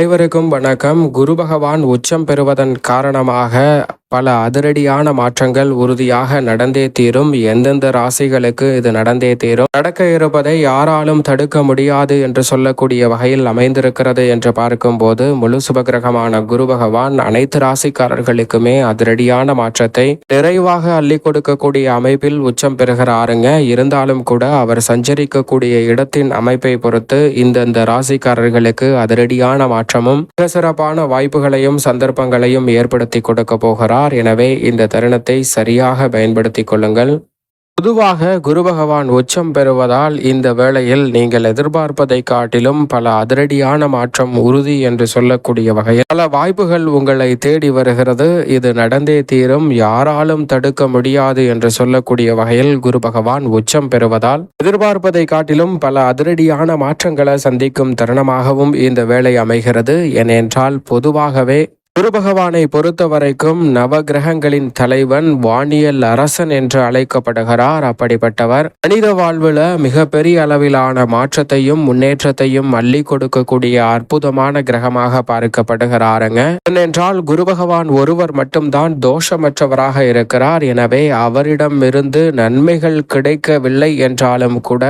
அனைவருக்கும் வணக்கம். குரு பகவான் உச்சம் பெறுவதன் காரணமாக பல அதிரடியான மாற்றங்கள் உறுதியாக நடந்தே தீரும். எந்தெந்த ராசிகளுக்கு இது நடந்தே தீரும்? நடக்க இருப்பதை யாராலும் தடுக்க முடியாது என்று சொல்லக்கூடிய வகையில் அமைந்திருக்கிறது என்று பார்க்கும்போது முழு சுபகிரகமான குரு பகவான் அனைத்து ராசிக்காரர்களுக்குமே அதிரடியான மாற்றத்தை நிறைவாக அள்ளி கொடுக்கக்கூடிய அமைப்பில் உச்சம் பெறுகிறாருங்க. இருந்தாலும் கூட அவர் சஞ்சரிக்கக்கூடிய இடத்தின் அமைப்பை பொறுத்து இந்தந்த ராசிக்காரர்களுக்கு அதிரடியான மாற்றமும் மிக சிறப்பான வாய்ப்புகளையும் சந்தர்ப்பங்களையும் ஏற்படுத்தி கொடுக்க போகிறார். எனவே இந்த தருணத்தை சரியாக பயன்படுத்தி கொள்ளுங்கள். பொதுவாக குரு பகவான் உச்சம் பெறுவதால் இந்த வேளையில் நீங்கள் எதிர்பார்ப்பதை காட்டிலும் பல அதிரடியான மாற்றம் உறுதி என்று சொல்லக்கூடிய வகையில் பல வாய்ப்புகள் உங்களை தேடி வருகிறது. இது நடந்தே தீரும். யாராலும் தடுக்க முடியாது என்று சொல்லக்கூடிய வகையில் குரு பகவான் உச்சம் பெறுவதால் எதிர்பார்ப்பதை காட்டிலும் பல அதிரடியான மாற்றங்களை சந்திக்கும் தருணமாகவும் இந்த வேலை அமைகிறது. ஏனென்றால் பொதுவாகவே குரு பகவானை பொறுத்த வரைக்கும் நவ கிரகங்களின் தலைவன் வானியல் அரசன் என்று அழைக்கப்படுகிறார். அப்படிப்பட்டவர் மனித வாழ்வுல மிகப்பெரிய அளவிலான மாற்றத்தையும் முன்னேற்றத்தையும் அள்ளி கொடுக்கக்கூடிய அற்புதமான கிரகமாக பார்க்கப்படுகிறாருங்க. ஏனென்றால் குரு பகவான் ஒருவர் மட்டும்தான் தோஷமற்றவராக இருக்கிறார். எனவே அவரிடம் இருந்து நன்மைகள் கிடைக்கவில்லை என்றாலும் கூட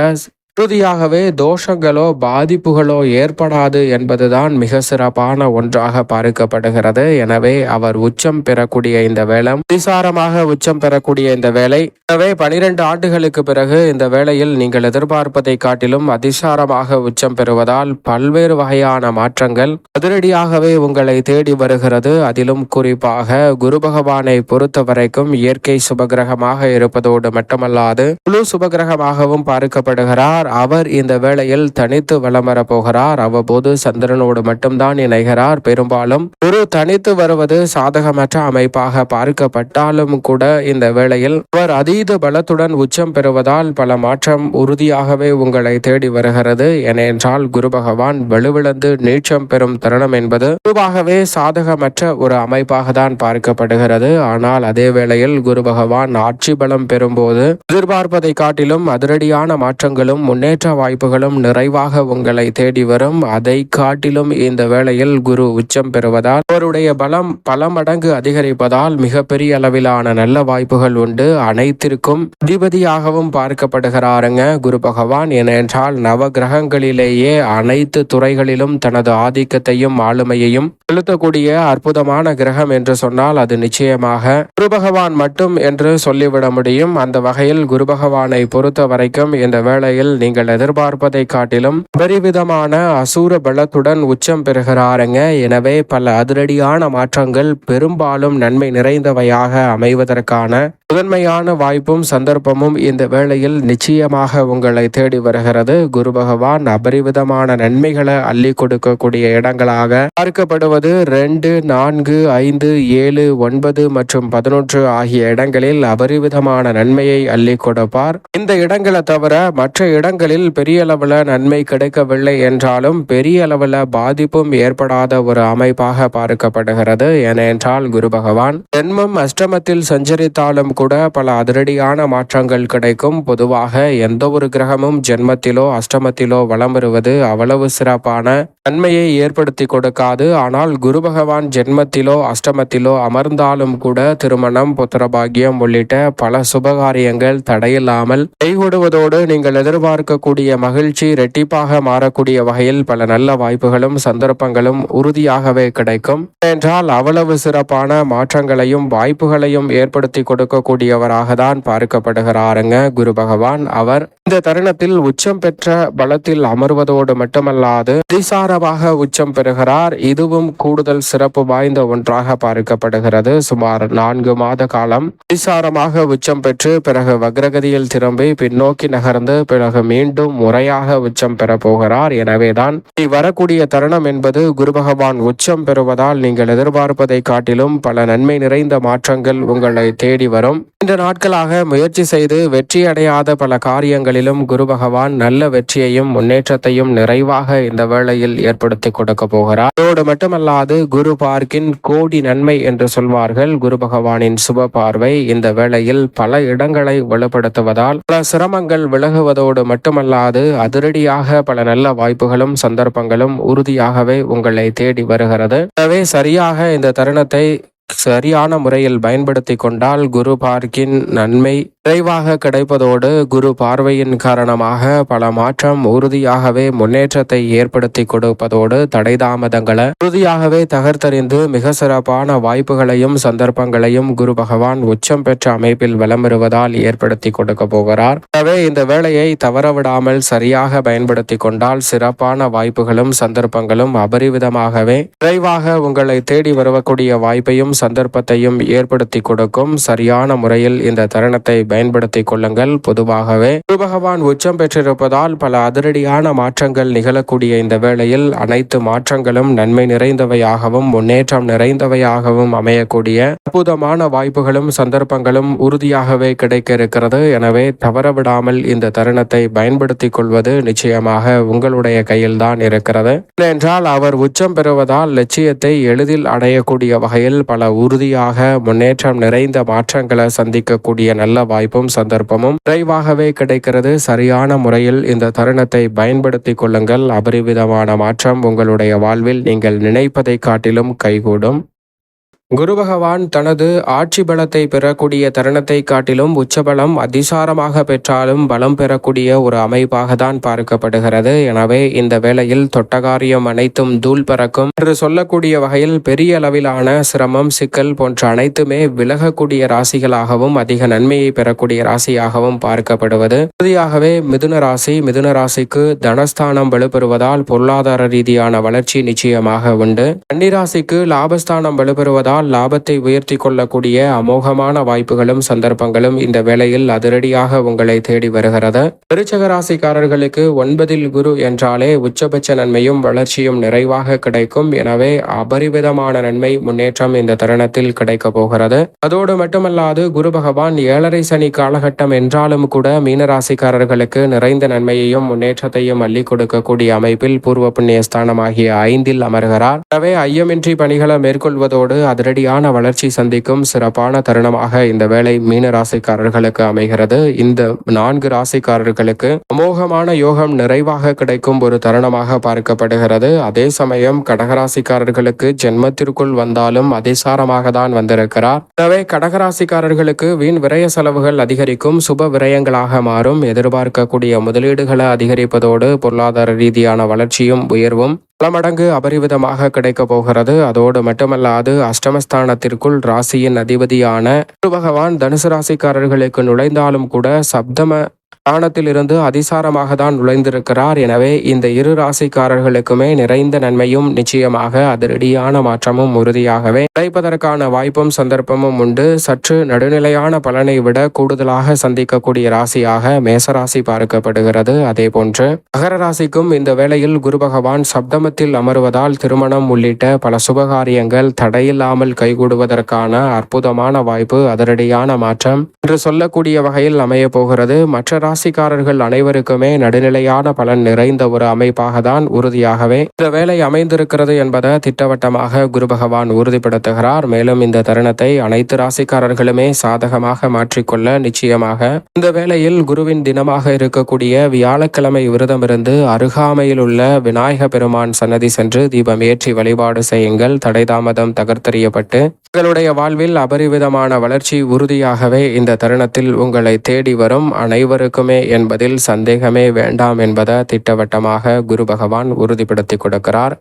உறுதியாகவே தோஷங்களோ பாதிப்புகளோ ஏற்படாது என்பதுதான் மிக சிறப்பான ஒன்றாக பார்க்கப்படுகிறது. எனவே அவர் உச்சம் பெறக்கூடிய இந்த வேலை அதிசாரமாக உச்சம் பெறக்கூடிய இந்த வேலை எனவே பனிரெண்டு ஆண்டுகளுக்கு பிறகு இந்த வேளையில் நீங்கள் எதிர்பார்ப்பதை காட்டிலும் அதிசாரமாக உச்சம் பெறுவதால் பல்வேறு வகையான மாற்றங்கள் அதிரடியாகவே உங்களை தேடி வருகிறது. அதிலும் குறிப்பாக குரு பகவானை பொறுத்த வரைக்கும் இயற்கை சுபகிரகமாக இருப்பதோடு மட்டுமல்லாது குழு சுபகிரகமாகவும் பார்க்கப்படுகிறார். அவர் இந்த வேளையில் தனித்து வலம் வரப் போகிறார். அவ்வப்போது சந்திரனோடு மட்டும்தான் இணைகிறார். பெரும்பாலும் குரு தனித்து வருவது சாதகமற்ற அமைப்பாக பார்க்கப்பட்டாலும் கூட இந்த வேளையில் அவர் அதீத பலத்துடன் உச்சம் பெறுவதால் பல மாற்றம் உறுதியாகவே உங்களை தேடி வருகிறது. ஏனென்றால் குரு பகவான் வலுவிழந்து நீச்சம் பெறும் தருணம் என்பது பொதுவாகவே சாதகமற்ற ஒரு அமைப்பாக தான் பார்க்கப்படுகிறது. ஆனால் அதே வேளையில் குரு பகவான் ஆட்சி பலம் பெறும்போது எதிர்பார்ப்பதை காட்டிலும் அதிரடியான மாற்றங்களும் முன்னேற்ற வாய்ப்புகளும் நிறைவாக உங்களை தேடி வரும். அதை காட்டிலும் இந்த வேளையில் குரு உச்சம் பெறுவதால் அவருடைய பலம் பல மடங்கு அதிகரிப்பதால் மிகப்பெரிய அளவிலான நல்ல வாய்ப்புகள் உண்டு. அனைத்திற்கும் அதிபதியாகவும் பார்க்கப்படுகிறாருங்க குரு பகவான். ஏனென்றால் நவ கிரகங்களிலேயே அனைத்து துறைகளிலும் தனது ஆதிக்கத்தையும் ஆளுமையையும் செலுத்தக்கூடிய அற்புதமான கிரகம் என்று சொன்னால் அது நிச்சயமாக குரு பகவான் மட்டும் என்று சொல்லிவிட முடியும். அந்த வகையில் குரு பகவானை பொறுத்த வரைக்கும் இந்த வேளையில் நீங்கள் எதிர்பார்ப்பதை காட்டிலும் பெரிவிதமான அசூர பலத்துடன் உச்சம் பெறுகிறாருங்க. எனவே பல அதிரடியான மாற்றங்கள் பெரும்பாலும் நன்மை நிறைந்தவையாக அமைவதற்கான முதன்மையான வாய்ப்பும் சந்தர்ப்பமும் இந்த வேளையில் நிச்சயமாக உங்களை தேடி வருகிறது. குரு பகவான் அபரிவிதமான நன்மைகளை அள்ளி கொடுக்கக்கூடிய இடங்களாக பார்க்கப்படுவது ரெண்டு நான்கு ஐந்து ஏழு ஒன்பது மற்றும் பதினொன்று ஆகிய இடங்களில் அபரிவிதமான நன்மையை அள்ளி கொடுப்பார். இந்த இடங்களை தவிர மற்ற இடங்களில் பெரிய அளவில் நன்மை கிடைக்கவில்லை என்றாலும் பெரிய அளவில் பாதிப்பும் ஏற்படாத ஒரு அமைப்பாக பார்க்கப்படுகிறது. ஏனென்றால் குரு பகவான் ஜென்மம் அஷ்டமத்தில் சஞ்சரித்தாலும் கூட பல அதிரடியான மாற்றங்கள் கிடைக்கும். பொதுவாக எந்த ஒரு கிரகமும் ஜென்மத்திலோ அஷ்டமத்திலோ வலம் வருவது அவ்வளவு சிறப்பான நன்மையை ஏற்படுத்தி கொடுக்காது. ஆனால் குரு பகவான் ஜென்மத்திலோ அஷ்டமத்திலோ அமர்ந்தாலும் கூட திருமணம் புத்திரபாகியம் உள்ளிட்ட பல சுபகாரியங்கள் தடையில்லாமல் கைகூடுவதோடு நீங்கள் எதிர்பார்க்கக்கூடிய மகிழ்ச்சி ரெட்டிப்பாக மாறக்கூடிய வகையில் பல நல்ல வாய்ப்புகளும் சந்தர்ப்பங்களும் உறுதியாகவே கிடைக்கும். என்றால் அவ்வளவு சிறப்பான மாற்றங்களையும் வாய்ப்புகளையும் ஏற்படுத்தி கொடுக்கக்கூடியவராக தான் பார்க்கப்படுகிறாருங்க குரு பகவான். அவர் இந்த தருணத்தில் உச்சம் பெற்ற பலத்தில் அமர்வதோடு மட்டுமல்லாது திசார சிறப்பாக உச்சம் பெறுகிறார். இதுவும் கூடுதல் சிறப்பு வாய்ந்த ஒன்றாக பார்க்கப்படுகிறது. சுமார் நான்கு மாத காலம் அதிசாரமாக உச்சம் பெற்று பிறகு வக்ரகதியில் திரும்பி பின்னோக்கி நகர்ந்து பிறகு மீண்டும் முறையாக உச்சம் பெற போகிறார். எனவேதான் இனி வரக்கூடிய தருணம் என்பது குரு பகவான் உச்சம் பெறுவதால் நீங்கள் எதிர்பார்ப்பதை காட்டிலும் பல நன்மை நிறைந்த மாற்றங்கள் உங்களை தேடி வரும். இந்த நாட்களாக முயற்சி செய்து வெற்றி அடையாத பல காரியங்களிலும் குரு பகவான் நல்ல வெற்றியையும் முன்னேற்றத்தையும் நிறைவாக இந்த வேளையில் ஏற்படுத்தி கொடுக்க போகிறார். அதோடு மட்டுமல்லாது குரு பார்க்கின் கோடி நன்மை என்று சொல்வார்கள். குரு பகவானின் சுப பார்வை இந்த வேளையில் பல இடங்களை வலுப்படுத்துவதால் பல சிரமங்கள் விலகுவதோடு மட்டுமல்லாது அதிரடியாக பல நல்ல வாய்ப்புகளும் சந்தர்ப்பங்களும் உறுதியாகவே உங்களை தேடி வருகிறது. எனவே சரியாக இந்த தருணத்தை சரியான முறையில் பயன்படுத்தி கொண்டால் குரு பார்க்கின் நன்மை விரைவாக கிடைப்பதோடு குரு பார்வையின் காரணமாக பல மாற்றம் உறுதியாகவே முன்னேற்றத்தை ஏற்படுத்தி கொடுப்பதோடு தடை தாமதங்களை உறுதியாகவே தகர்த்தறிந்து மிக சிறப்பான வாய்ப்புகளையும் சந்தர்ப்பங்களையும் குரு பகவான் உச்சம் பெற்ற அமைப்பில் வளமிருவதால் ஏற்படுத்தி கொடுக்க போகிறார். எனவே இந்த வேலையை தவறவிடாமல் சரியாக பயன்படுத்தி கொண்டால் சிறப்பான வாய்ப்புகளும் சந்தர்ப்பங்களும் அபரிவிதமாகவே விரைவாக உங்களை தேடி வரக்கூடிய வாய்ப்பையும் சந்தர்ப்பத்தையும் ஏற்படுத்தி கொடுக்கும் சரியான முறையில் இந்த தருணத்தை பயன்படுத்திக் கொள்ளுங்கள். பொதுவாகவே குரு பகவான் உச்சம் பெற்றிருப்பதால் பல அதிரடியான மாற்றங்கள் நிகழக்கூடிய இந்த வேளையில் அனைத்து மாற்றங்களும் நன்மை நிறைந்தவையாகவும் முன்னேற்றம் நிறைந்தவையாகவும் அமையக்கூடிய அற்புதமான வாய்ப்புகளும் சந்தர்ப்பங்களும் உறுதியாகவே கிடைக்க இருக்கிறது எனவே தவறவிடாமல் இந்த தருணத்தை பயன்படுத்திக் கொள்வது நிச்சயமாக உங்களுடைய கையில்தான் இருக்கிறது. என்றால் அவர் உச்சம் பெறுவதால் லட்சியத்தை எளிதில் அடையக்கூடிய வகையில் பல உறுதியாக முன்னேற்றம் நிறைந்த மாற்றங்களை சந்திக்கக்கூடிய நல்ல வாய்ப்பும் சந்தர்ப்பமும் விரைவாகவே கிடைக்கிறது. சரியான முறையில் இந்த தருணத்தை பயன்படுத்தி கொள்ளுங்கள். அபரிவிதமான மாற்றம் உங்களுடைய வாழ்வில் நீங்கள் நினைப்பதை காட்டிலும் கைகூடும். குரு பகவான் தனது ஆட்சி பலத்தை பெறக்கூடிய தருணத்தை காட்டிலும் உச்சபலம் அதிசாரமாக பெற்றாலும் பலம் பெறக்கூடிய ஒரு அமைப்பாக தான் பார்க்கப்படுகிறது. எனவே இந்த வேளையில் தொட்டகாரியம் அனைத்தும் தூள் பறக்கும் என்று சொல்லக்கூடிய வகையில் பெரிய அளவிலான சிரமம் சிக்கல் போன்ற அனைத்துமே விலகக்கூடிய ராசிகளாகவும் அதிக நன்மையை பெறக்கூடிய ராசியாகவும் பார்க்கப்படுவது. இறுதியாகவே மிதுன ராசி மிதுன ராசிக்கு தனஸ்தானம் வலுப்பெறுவதால் பொருளாதார ரீதியான வளர்ச்சி நிச்சயமாக உண்டு. கன்னிராசிக்கு லாபஸ்தானம் வலுப்பெறுவதால் இதனால் லாபத்தை உயர்த்தி கொள்ளக்கூடிய அமோகமான வாய்ப்புகளும் சந்தர்ப்பங்களும் இந்த வேளையில் அதிரடியாக உங்களை தேடி வருகிறது. விருச்சக ராசிக்காரர்களுக்கு ஒன்பதில் குரு என்றாலே உச்சபட்ச நன்மையும் வளர்ச்சியும் நிறைவாக கிடைக்கும். எனவே அபரிவிதமான நன்மை முன்னேற்றம் இந்த தருணத்தில் கிடைக்க போகிறது. அதோடு மட்டுமல்லாது குரு பகவான் ஏழரை சனி காலகட்டம் என்றாலும் கூட மீனராசிக்காரர்களுக்கு நிறைந்த நன்மையையும் முன்னேற்றத்தையும் அள்ளி கொடுக்கக்கூடிய அமைப்பில் பூர்வ புண்ணிய ஸ்தானமாகிய ஐந்தில் அமர்கிறார். எனவே ஐயமின்றி பணிகளை மேற்கொள்வதோடு அதிர அதிரடியான வளர்ச்சி சந்திக்கும் சிறப்பான தருணமாக இந்த வேலை மீன ராசிக்காரர்களுக்கு அமைகிறது. இந்த நான்கு ராசிக்காரர்களுக்கு அமோகமான யோகம் நிறைவாக கிடைக்கும் ஒரு தருணமாக பார்க்கப்படுகிறது. அதே சமயம் கடகராசிக்காரர்களுக்கு ஜென்மத்திற்குள் வந்தாலும் அதிசாரமாக தான் வந்திருக்கிறார். எனவே கடகராசிக்காரர்களுக்கு வீண் விரய செலவுகள் அதிகரிக்கும் சுப விரயங்களாக மாறும். எதிர்பார்க்கக்கூடிய முதலீடுகளை அதிகரிப்பதோடு பொருளாதார ரீதியான வளர்ச்சியும் உயர்வும் பல மடங்கு அபரிவிதமாக கிடைக்க போகிறது. அதோடு மட்டுமல்லாது அஷ்டமஸ்தானத்திற்குள் ராசியின் அதிபதியான பகவான் தனுசு ராசிக்காரர்களுக்கு நுழைந்தாலும் கூட சப்தம ஸ்தானத்திலிருந்து அதிசாரமாக தான் நுழைந்திருக்கிறார். எனவே இந்த இரு ராசிக்காரர்களுக்குமே நிறைந்த நன்மையும் நிச்சயமாக அதிரடியான மாற்றமும் உறுதியாகவே கிடைப்பதற்கான வாய்ப்பும் சந்தர்ப்பமும் உண்டு. சற்று நடுநிலையான பலனை விட கூடுதலாக சந்திக்கக்கூடிய ராசியாக மேசராசி பார்க்கப்படுகிறது. அதே போன்று மகர ராசிக்கும் இந்த வேளையில் குரு பகவான் சப்தமத்தில் அமர்வதால் திருமணம் உள்ளிட்ட பல சுபகாரியங்கள் தடையில்லாமல் கைகூடுவதற்கான அற்புதமான வாய்ப்பு அதிரடியான மாற்றம் என்று சொல்லக்கூடிய வகையில் அமைய போகிறது. மற்ற ராசிக்காரர்கள் அனைவருக்குமே நடுநிலையான பலன் நிறைந்த ஒரு அமைப்பாக தான் உறுதியாகவே இந்த வேலை அமைந்திருக்கிறது என்பதை திட்டவட்டமாக குரு பகவான் உறுதிப்படுத்துகிறார். மேலும் இந்த தருணத்தை அனைத்து ராசிக்காரர்களுமே சாதகமாக மாற்றிக்கொள்ள நிச்சயமாக இந்த வேளையில் குருவின் தினமாக இருக்கக்கூடிய வியாழக்கிழமை விரதமிருந்து அருகாமையில் உள்ள விநாயக பெருமான் சன்னதி சென்று தீபம் ஏற்றி வழிபாடு செய்யுங்கள். தடைதாமதம் தகர்த்தறியப்பட்டு உங்களுடைய வாழ்வில் அபரிவிதமான வளர்ச்சி உறுதியாகவே இந்த தருணத்தில் உங்களை தேடி வரும் அனைவருக்குமே என்பதில் சந்தேகமே வேண்டாம் என்பதை திட்டவட்டமாக குரு பகவான் உறுதிப்படுத்தி கொடுக்கிறார்.